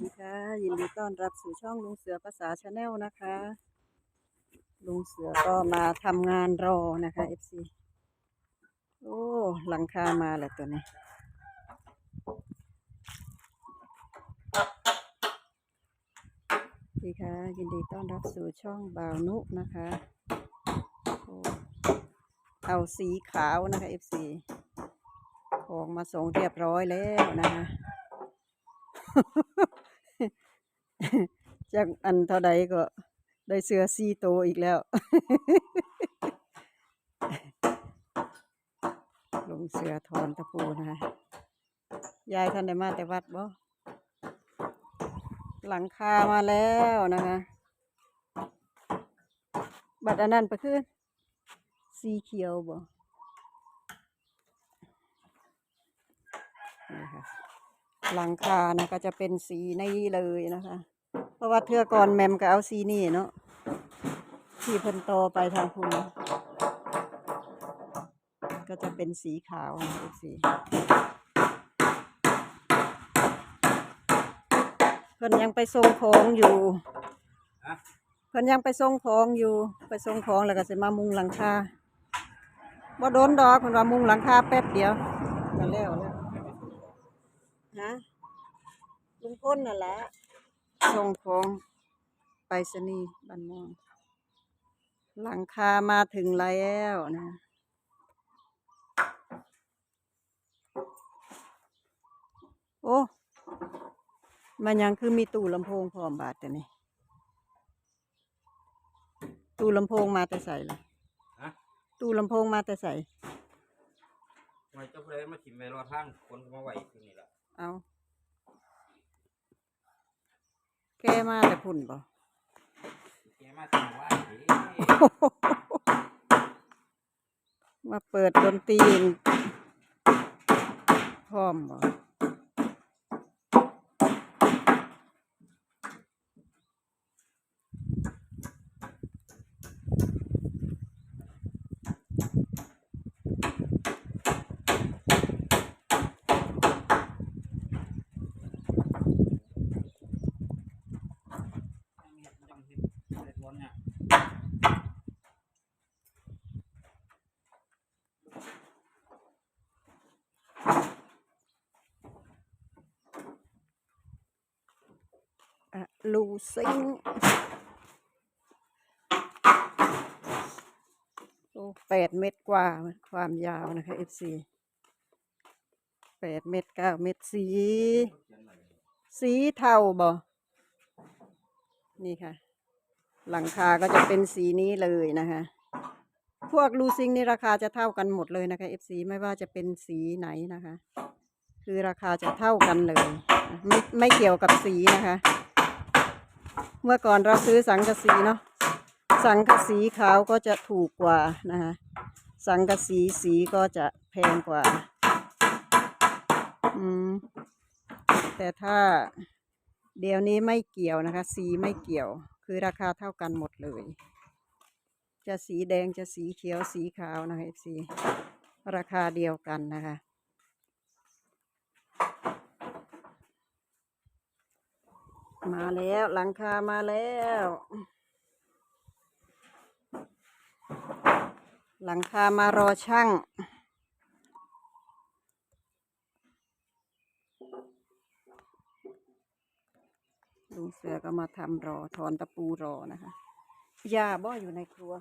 ดีค่ะยินดีต้อนรับสู่ช่องลุงเสือภาษาชาแนลนะคะ ลุงเสือก็มาทำงานรอนะคะ FC โอ้หลังคามาแล้วตัวนี้ดีค่ะ ยินดีต้อนรับสู่ช่องบ่าวนุนะคะเอาสีขาวนะคะ FC ของมาส่งเรียบร้อยแล้วนะคะ จากอันเท่าใดก็ได้เสือซีโตอีกแล้ว ลงเสือทอนตะปูนะคะยายท่านได้มาแต่วัดบ่หลังคามาแล้วนะคะบัดอันนั้นไปคือสีเขียวบ่หลังคานะก็จะเป็นสีนี้เลยนะคะ เพราะว่าเทือก่อนแมมก็เอาสีนี่เนาะที่เพิ่นโตไปทางคุณ ก็จะเป็นสีขาวสีเพิ่นยังไปส่งของอยู่เพิ่นยังไปส่งของอยู่ไปส่งของแล้วก็สิมามุงหลังคาบ่โดนดอกเพิ่นว่ามุงหลังคาแป๊บเดียวก็แล้วแล้วฮะลุงพ้นน่ะแหละ ส่งของไปรษณีย์บ้านม่วงหลังคามาถึงแล้วนะโอ้มันยังคือมีตู้ลำโพงพร้อมบาทแต่นี่ตู้ลำโพงมาแต่ใส่ละฮะตู้ลำโพงมาแต่ใส่ทำไมเจ้าเพลมาขิมไปรอทางคนก็มาไหวที่นี่แหละเอา แกมาแต่พุ่นบ่แกมาถึงว่าสิมาเปิดดนตรีพร้อมบ่อะ ลูซิงโอ้แปดเมตรกว่าความยาวนะคะ FC แปดเมตรเก้าเมตรสี สีเทาบ่นี่ค่ะ หลังคาก็จะเป็นสีนี้เลยนะคะ พวกลูซิงนี่ราคาจะเท่ากันหมดเลยนะคะ FC ไม่ว่าจะเป็นสีไหนนะคะ คือราคาจะเท่ากันเลย ไม่ไม่เกี่ยวกับสีนะคะ เมื่อก่อนเราซื้อสังกะสีเนาะสังกะสีขาวก็จะถูกกว่านะคะสังกะสีสีก็จะแพงกว่าอืมแต่ถ้าเดี๋ยวนี้ไม่เกี่ยวนะคะ สีไม่เกี่ยว คือราคาเท่ากันหมดเลย จะสีแดงจะสีเขียวสีขาวนะคะสีราคาเดียวกันนะคะ มาแล้วหลังคามาแล้ว หลังคามารอช่าง ลุงเสือก็มาทำรอ ถอนตะปูรอนะคะยาบ่อยู่ในครัว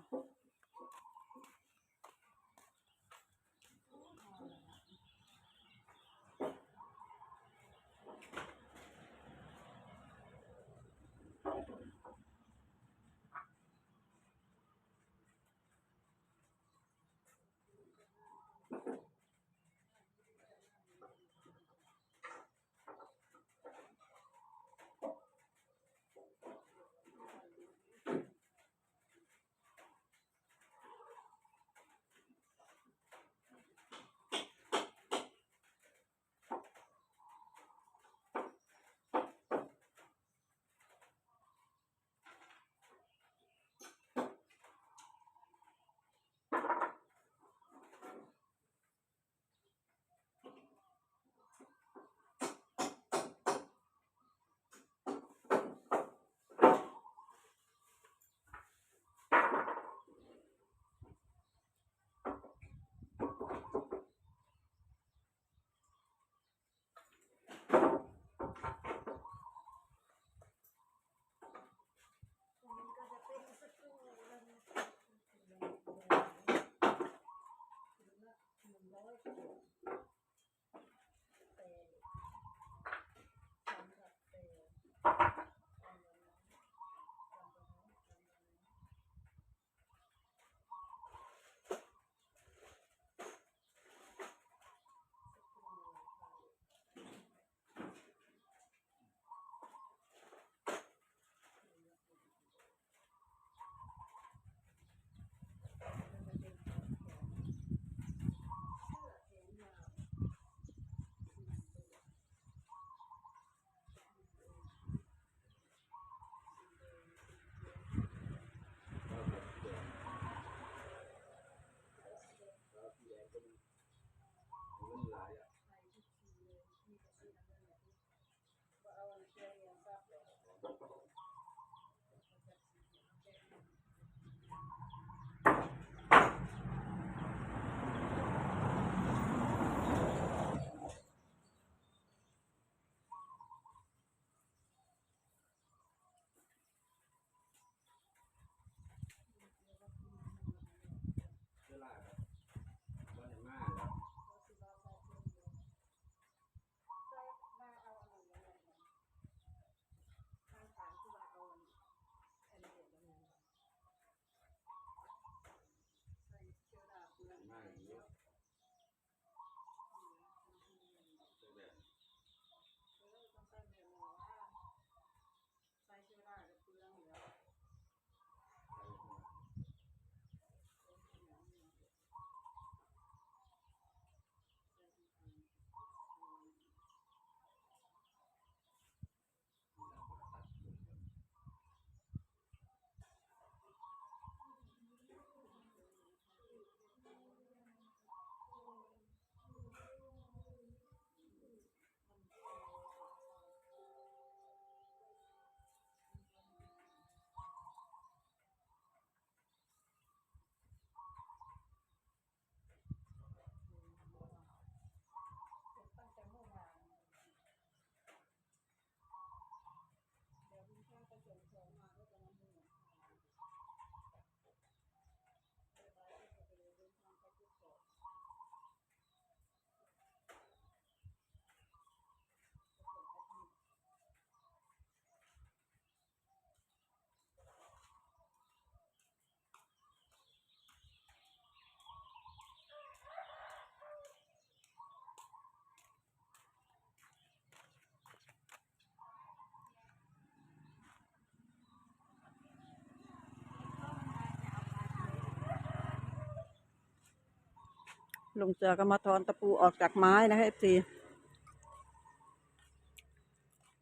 ลุงเสือก็มาถอนตะปูออกจากไม้นะคะเอฟซี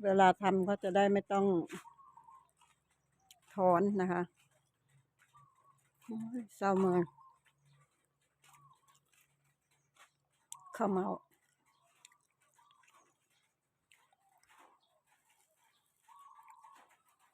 เวลาทำก็จะได้ไม่ต้องถอนนะคะเศร้าเมืองข้าวเมา